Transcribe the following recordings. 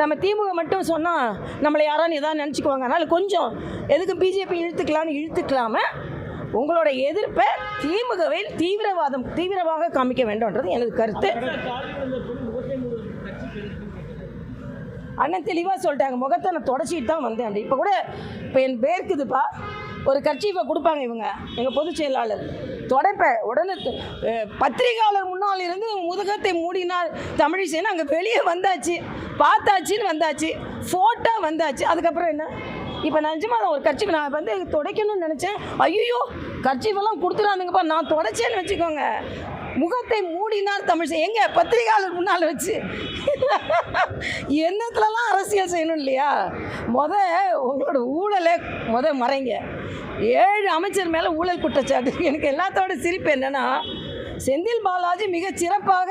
நம்ம திமுக மட்டும் சொன்னால் நம்மளை யாரான்னு எதாவது நினச்சிக்குவாங்க. அதனால் கொஞ்சம் எதுக்கு பிஜேபி இழுத்துக்கலாம்னு இழுத்துக்கலாம உங்களோட எதிர்ப்பை திமுகவில் தீவிரவாதம் தீவிரமாக காமிக்க வேண்டும்ன்றது எனது கருத்து. அண்ணன் தெளிவாக சொல்லிட்டாங்க. முகத்தை நான் தொடச்சிட்டு தான் வந்தேன். அப்படி இப்போ கூட இப்போ என் பேருக்குதுப்பா ஒரு கர்ச்சீஃபை கொடுப்பாங்க இவங்க எங்கள் பொதுச் செயலாளர். தொடப்ப உடனே பத்திரிகையாளர் முன்னால் இருந்து முதுகத்தை மூடினார் தமிழிசைன்னு அங்கே வெளியே வந்தாச்சு பார்த்தாச்சுன்னு வந்தாச்சு ஃபோட்டோ வந்தாச்சு. அதுக்கப்புறம் என்ன? இப்போ நான் நிஜமா ஒரு கட்சிக்கு நான் வந்து துடைக்கணும்னு நினச்சேன். ஐயோ கட்சிவெல்லாம் கொடுத்துடாதுங்கப்பா நான் தொடச்சேன்னு வச்சுக்கோங்க. முகத்தை மூடினார் தமிழ் எங்க? பத்திரிகையாளர் முன்னால் வச்சு. என்னத்துலலாம் அரசியல் செய்யணும் இல்லையா? முத உங்களோட ஊழலை முத மறைங்க. ஏழு அமைச்சர் மேலே ஊழல் குற்றச்சாட்டு. எனக்கு எல்லாத்தோட சிரிப்பு என்னன்னா செந்தில் பாலாஜி மிக சிறப்பாக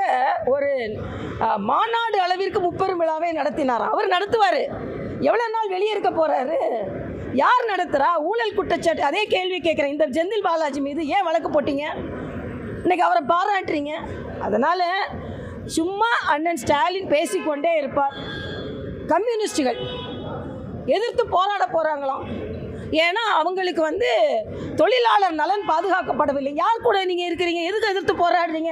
ஒரு மாநாடு அளவிற்கு முப்பெரும் விழாவை நடத்தினார்? அவர் நடத்துவார். எவ்வளோ நாள் வெளியே இருக்க போகிறாரு யார் நடத்துகிறா ஊழல் குற்றச்சாட்டு. அதே கேள்வி கேட்குறேன். இந்த செந்தில் பாலாஜி மீது ஏன் வழக்கு போட்டீங்க? இன்னைக்கு அவரை பாராட்டுறீங்க. அதனால் சும்மா அண்ணன் ஸ்டாலின் பேசிக்கொண்டே இருப்பார். கம்யூனிஸ்டுகள் எதிர்த்து போராட போகிறாங்களாம் ஏன்னா அவங்களுக்கு வந்து தொழிலாளர் நலன் பாதுகாக்கப்படவில்லை. யார் கூட நீங்கள் இருக்கிறீங்க? எதுக்கு எதிர்த்து போராடுறீங்க?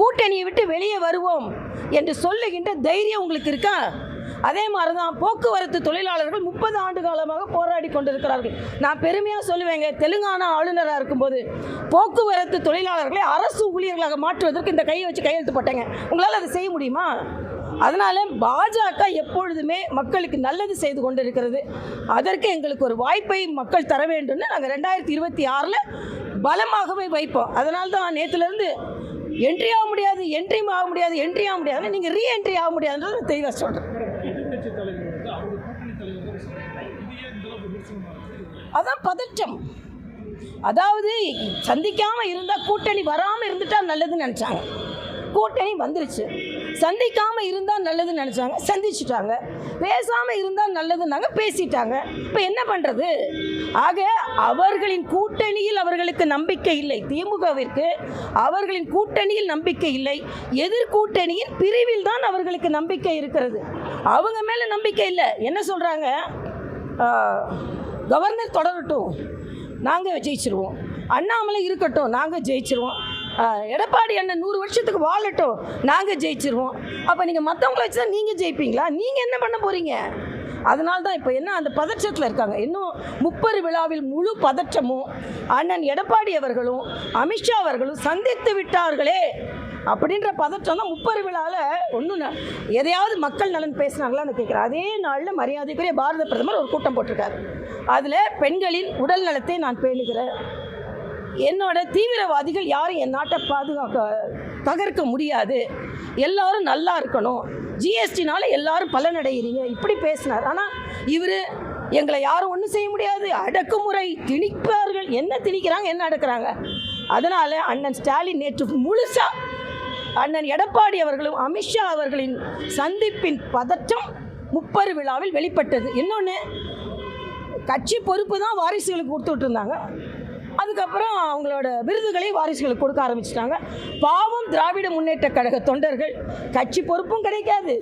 கூட்டணியை விட்டு வெளியே வருவோம் என்று சொல்லுகின்ற தைரியம் உங்களுக்கு இருக்கா? அதே மாதிரி தான் போக்குவரத்து தொழிலாளர்கள் முப்பது ஆண்டு காலமாக போராடி கொண்டிருக்கிறார்கள். நான் பெருமையாக சொல்லுவேங்க தெலுங்கானா ஆளுநராக இருக்கும்போது போக்குவரத்து தொழிலாளர்களை அரசு ஊழியர்களாக மாற்றுவதற்கு இந்த கையை வச்சு கையெழுத்து போட்டேங்க. உங்களால் அதை செய்ய முடியுமா? அதனால் பாஜக எப்பொழுதுமே மக்களுக்கு நல்லது செய்து கொண்டிருக்கிறது. அதற்கு எங்களுக்கு ஒரு வாய்ப்பை மக்கள் தர வேண்டும்னு நாங்கள் ரெண்டாயிரத்தி இருபத்தி ஆறில் பலமாகவே வைப்போம். அதனால்தான் நேற்றுலேருந்து என்ட்ரி ஆக முடியாது என்ட்ரி ஆக முடியாது என்ட்ரி ஆக முடியாது. நீங்கள் ரீ என்ட்ரி ஆக முடியாதுன்றது நான் தெளிவாக சொல்கிறேன் அதான் பதற்றம். அதாவது சந்திக்காமல் இருந்தால் கூட்டணி வராமல் இருந்துட்டால் நல்லதுன்னு நினச்சாங்க. கூட்டணி வந்துருச்சு. சந்திக்காமல் இருந்தால் நல்லதுன்னு நினச்சாங்க. சந்திச்சிட்டாங்க. பேசாமல் இருந்தால் நல்லதுன்னாங்க பேசிட்டாங்க. இப்போ என்ன பண்ணுறது ஆக அவர்களின் கூட்டணியில் அவர்களுக்கு நம்பிக்கை இல்லை. திமுகவிற்கு அவர்களின் கூட்டணியில் நம்பிக்கை இல்லை. எதிர்கூட்டணியின் பிரிவில் தான் அவர்களுக்கு நம்பிக்கை இருக்கிறது. அவங்க மேலே நம்பிக்கை இல்லை. என்ன சொல்கிறாங்க கவர்னர் தொடரட்டும். நாங்கள் ஜெயிச்சிருவோம். அண்ணாமலை இருக்கட்டும். நாங்கள் ஜெயிச்சிருவோம். எடப்பாடி அண்ணன் நூறு வருஷத்துக்கு வாழட்டும். நாங்கள் ஜெயிச்சிருவோம். அப்போ நீங்கள் மற்றவங்கள வச்சு தான் நீங்கள் ஜெயிப்பீங்களா? நீங்கள் என்ன பண்ண போகிறீங்க அதனால தான் இப்போ என்ன அந்த பதற்றத்தில் இருக்காங்க. இன்னும் முப்பரு விழாவில் முழு பதற்றமும் அண்ணன் எடப்பாடி அவர்களும் அமித்ஷா அவர்களும் சந்தித்து விட்டார்களே அப்படின்ற பதற்றம் தான் முப்பரு விழாவில் ஒன்றும் எதையாவது மக்கள் நலன் பேசுனாங்களான்னு கேட்குறேன் அதே நாளில் மரியாதைக்குரிய பாரத பிரதமர் ஒரு கூட்டம் போட்டிருக்காரு. அதில் பெண்களின் உடல் நலத்தை நான் பேணுகிறேன். என்னோட தீவிரவாதிகள் யாரும் என் நாட்டை பாதுகாக்க தகர்க்க முடியாது. எல்லாரும் நல்லா இருக்கணும். ஜிஎஸ்டினால எல்லாரும் பலனடைகிறீங்க இப்படி பேசினார். ஆனால் இவர் எங்களை யாரும் ஒன்றும் செய்ய முடியாது. அடக்குமுறை திணிப்பார்கள். என்ன திணிக்கிறாங்க? என்ன அடக்குறாங்க? அதனால் அண்ணன் ஸ்டாலின் நேற்று முழுசாக அண்ணன் எடப்பாடி அவர்களும் அமித்ஷா அவர்களின் சந்திப்பின் பதற்றம் முப்பரு விழாவில் வெளிப்பட்டது. இன்னொன்று கட்சி பொறுப்பு தான் வாரிசுகளுக்கு கொடுத்துட்டு இருந்தாங்க அதுக்கப்புறம் அவங்களோட விருதுகளை வாரிசுகளுக்கு கொடுக்க ஆரம்பிச்சிட்டாங்க. பாவம் திராவிட முன்னேற்ற கழக தொண்டர்கள். கட்சி பொறுப்பும் கிடைக்காது.